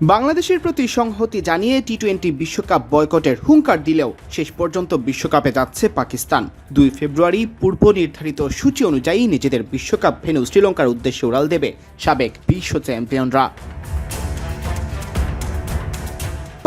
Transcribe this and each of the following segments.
বাংলাদেশের প্রতি সংহতি জানিয়ে টি টোয়েন্টি বিশ্বকাপ বয়কটের হুঙ্কার দিলেও শেষ পর্যন্ত বিশ্বকাপে যাচ্ছে পাকিস্তান। দুই ফেব্রুয়ারি পূর্ব নির্ধারিত সূচি অনুযায়ী নিজেদের বিশ্বকাপ ভেন্যু শ্রীলঙ্কার উদ্দেশ্যে উড়াল দেবে সাবেক বিশ্ব চ্যাম্পিয়নরা।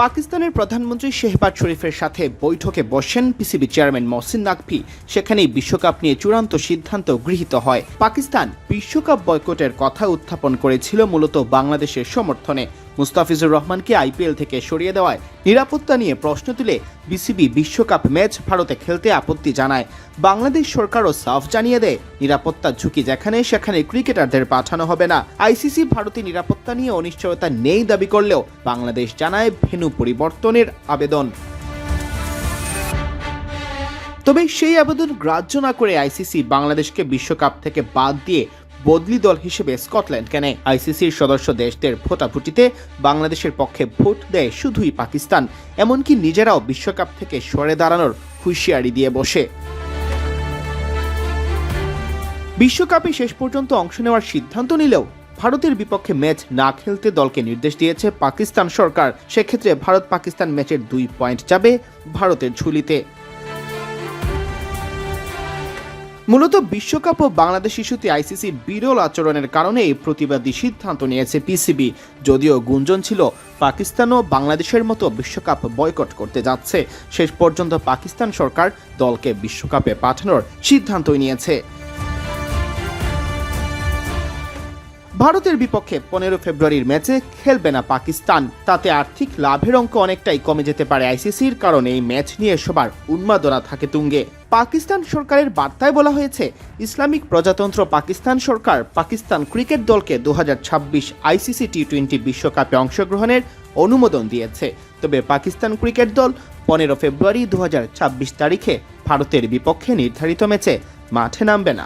পাকিস্তানের প্রধানমন্ত্রী শেহবাজ শরীফের সাথে বৈঠকে বসেন পিসিবি চেয়ারম্যান মহসিন নাকভি। সেখানেই বিশ্বকাপ নিয়ে চূড়ান্ত সিদ্ধান্ত গৃহীত হয়। পাকিস্তান বিশ্বকাপ বয়কটের কথা উত্থাপন করেছিল মূলত বাংলাদেশের সমর্থনে। মুস্তাফিজুর রহমানকে আইপিএল থেকে সরিয়ে দেওয়ায় নিরাপত্তা নিয়ে প্রশ্ন তুলে বিসিবি বিশ্বকাপ ম্যাচ ভারতে খেলতে আপত্তি জানায়। বাংলাদেশ সরকারও সাফ জানিয়ে দেয়, নিরাপত্তা ঝুঁকি যেখানে সেখানে ক্রিকেটারদের পাঠানো হবে না। আইসিসি ভারতে নিরাপত্তা নিয়ে অনিশ্চয়তা নেই দাবি করলেও বাংলাদেশ জানায় ভেন্যু পরিবর্তনের আবেদন। তবে সেই আবেদন গ্রাহ্য না করে আইসিসি বাংলাদেশকে বিশ্বকাপ থেকে বাদ দিয়ে বদলি দল হিসেবে স্কটল্যান্ড কেনে। আইসিসির সদস্য দেশদের ভোটাভুটিতে বাংলাদেশের পক্ষে ভোট দেয় শুধুই পাকিস্তান। এমনকি নিজেরাও বিশ্বকাপ থেকে সরে দাঁড়ানোর হুঁশিয়ারি দিয়ে বসে। বিশ্বকাপে শেষ পর্যন্ত অংশ নেওয়ার সিদ্ধান্ত নিলেও ভারতের বিপক্ষে ম্যাচ না খেলতে দলকে নির্দেশ দিয়েছে পাকিস্তান সরকার। সেক্ষেত্রে ভারত পাকিস্তান ম্যাচের দুই পয়েন্ট যাবে ভারতের ঝুলিতে। মূলত বিশ্বকাপ ও বাংলাদেশ ইস্যুতে আইসিসির বিরল আচরণের কারণে এই প্রতিবাদী সিদ্ধান্ত নিয়েছে পিসিবি। যদিও গুঞ্জন ছিল পাকিস্তানও বাংলাদেশের মতো বিশ্বকাপ বয়কট করতে যাচ্ছে। শেষ পর্যন্ত পাকিস্তান সরকার দলকে বিশ্বকাপে পাঠানোর সিদ্ধান্তই নিয়েছে। ভারতের বিপক্ষে পনেরো ফেব্রুয়ারির ম্যাচে খেলবে না পাকিস্তান। তাতে আর্থিক লাভের অঙ্ক অনেকটাই কমে যেতে পারে আইসিসির কারণে এই ম্যাচ নিয়ে সবার উন্মাদনা থাকে তুঙ্গে। পাকিস্তান সরকারের বার্তায় বলা হয়েছে, ইসলামিক প্রজাতন্ত্র পাকিস্তান সরকার পাকিস্তান ক্রিকেট দলকে দু হাজার ছাব্বিশ আইসিসি টি টোয়েন্টি বিশ্বকাপে অংশগ্রহণের অনুমোদন দিয়েছে। তবে পাকিস্তান ক্রিকেট দল পনেরো ফেব্রুয়ারি দু হাজার ছাব্বিশ তারিখে ভারতের বিপক্ষে নির্ধারিত ম্যাচে মাঠে নামবে না।